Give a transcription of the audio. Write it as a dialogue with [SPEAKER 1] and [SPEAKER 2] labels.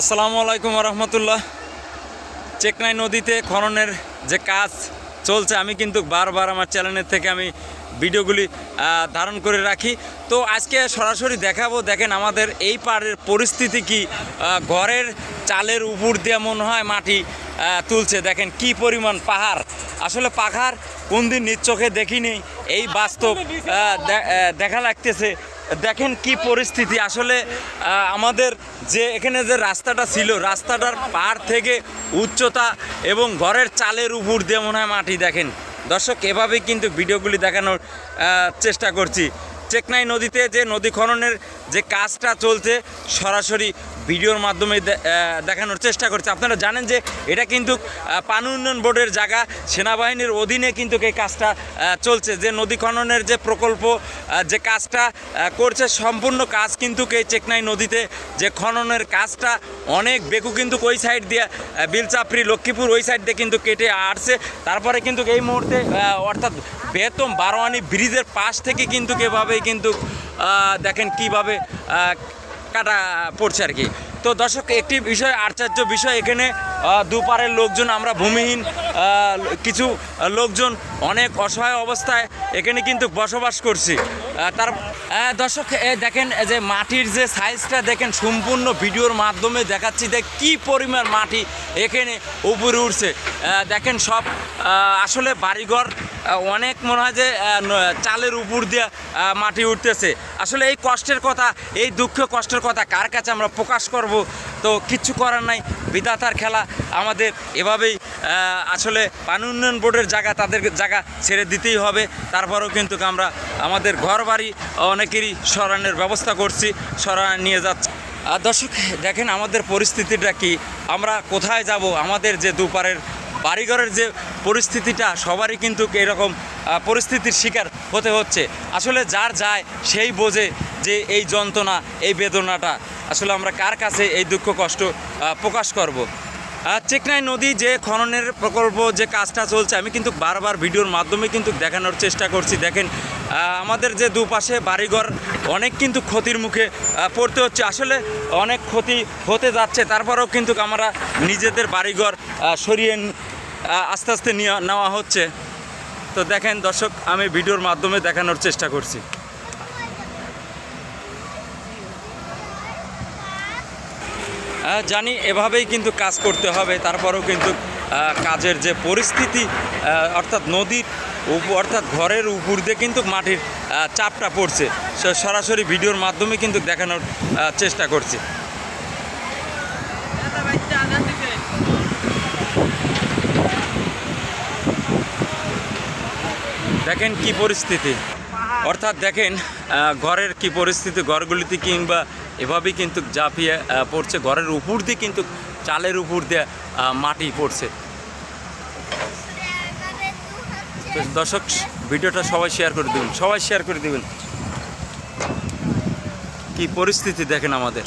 [SPEAKER 1] আসসালামু আলাইকুম রহমতুল্লাহ চেকনাই নদীতে খননের যে কাজ চলছে, আমি কিন্তু বারবার আমার চ্যানেলের থেকে আমি ভিডিওগুলি ধারণ করে রাখি। তো আজকে সরাসরি দেখাবো, দেখেন আমাদের এই পাড়ের পরিস্থিতি কি ঘরের চালের উপর দিয়ে মনে হয় মাটি তুলছে। দেখেন কি পরিমাণ পাহাড়। আসলে পাহাড় কোন দিন নিজ চোখে দেখিনি, এই বাস্তব দেখা লাগতেছে। দেখেন কি পরিস্থিতি। আসলে আমাদের যে এখানে যে রাস্তাটা ছিল, রাস্তাটার পার থেকে উচ্চতা এবং ঘরের চালের উপর দিয়ে মনে হয় মাটি, দেখেন। দর্শক, এভাবেই কিন্তু ভিডিওগুলি দেখানোর চেষ্টা করছি। চেকনাই নদীতে যে নদী খননের যে কাজটা চলছে, সরাসরি ভিডিওর মাধ্যমে দেখানোর চেষ্টা করছে। আপনারা জানেন যে এটা কিন্তু পানি উন্নয়ন বোর্ডের জায়গা, সেনাবাহিনীর অধীনে কিন্তু এই কাজটা চলছে। যে নদী খননের যে প্রকল্প যে কাজটা করছে, সম্পূর্ণ কাজ কিন্তু এই চেকনাই নদীতে। যে খননের কাজটা অনেক বেকু কিন্তু ওই সাইড দিয়ে বিলচাপড়ি, লক্ষ্মীপুর ওই সাইড দিয়ে কিন্তু কেটে আসছে তারপরে কিন্তু এই মুহূর্তে অর্থাৎ বেতম বারোয়ানি ব্রিজের পাশ থেকে কিন্তু এভাবেই কিন্তু দেখেন কীভাবে কাটা পড়ছে আর কি। তো দর্শক, একটি বিষয়, আশ্চর্য বিষয় এখানে দুপারের লোকজন, আমরা ভূমিহীন কিছু লোকজন, অনেক অসহায় অবস্থায় এখানে কিন্তু বসবাস করছি। তার দর্শক দেখেন যে মাটির যে সাইজটা দেখেন, সম্পূর্ণ ভিডিওর মাধ্যমে দেখাচ্ছি যে কি পরিমাণ মাটি এখানে উপরে উঠছে। দেখেন সব আসলে বাড়িঘর অনেক মনে হয় যে চালের উপর দিয়ে মাটি উঠতেছে। আসলে এই কষ্টের কথা, এই দুঃখ কষ্টের কথা কার কাছে আমরা প্রকাশ করব? তো কিচ্ছু করার নাই। বিধাতার খেলা আমাদের এভাবেই আসলে পানি উন্নয়ন বোর্ডের জায়গা তাদের জায়গা ছেড়ে দিতেই হবে। তারপরেও কিন্তু আমরা আমাদের ঘর বাড়ি অনেকেরই সরানোর ব্যবস্থা করছি সরানো নিয়ে যাচ্ছি। আর দর্শক, দেখেন আমাদের পরিস্থিতিটা কি। আমরা কোথায় যাব? আমাদের যে দুপারের বাড়িঘরের যে পরিস্থিতিটা, সবারই কিন্তু এরকম পরিস্থিতির শিকার হতে হচ্ছে। আসলে যার যায়, সেই বোঝে যে এই যন্ত্রণা, এই বেদনাটা। আসলে আমরা কার কাছে এই দুঃখ, কষ্ট প্রকাশ করব। চেকনাই নদী, যে খননের প্রকল্প, যে কাজটা চলছে, আমি কিন্তু বারবার ভিডিওর মাধ্যমে কিন্তু দেখানোর চেষ্টা করছি। দেখেন আমাদের যে দুপাশে বাড়িঘর, অনেক কিন্তু ক্ষতির মুখে পড়তে হচ্ছে। আসলে অনেক ক্ষতি হতে যাচ্ছে, তারপরেও কিন্তু আমরা নিজেদের বাড়িঘর সরিয়ে আস্তে আস্তে নেওয়া হচ্ছে। তো দেখেন দর্শক, আমি ভিডিওর মাধ্যমে দেখানোর চেষ্টা করছি। জানি এভাবেই কিন্তু কাজ করতে হবে, তারপরেও কিন্তু কাজের যে পরিস্থিতি অর্থাৎ নদীর অর্থাৎ ঘরের উপর দিয়ে কিন্তু মাটির চাপটা পড়ছে। সরাসরি ভিডিওর মাধ্যমে কিন্তু দেখানোর চেষ্টা করছি। দেখেন কি পরিস্থিতি। অর্থাৎ দেখেন ঘরের কি পরিস্থিতি, ঘরগুলিতে কিংবা এভাবেই কিন্তু জাপিয়ে পড়ছে। ঘরের উপর দিয়ে কিন্তু চালের উপর দিয়ে মাটি পড়ছে। দর্শক, ভিডিওটা সবাই শেয়ার করে দেবেন, সবাই শেয়ার করে দেবেন। কি পরিস্থিতি দেখেন আমাদের।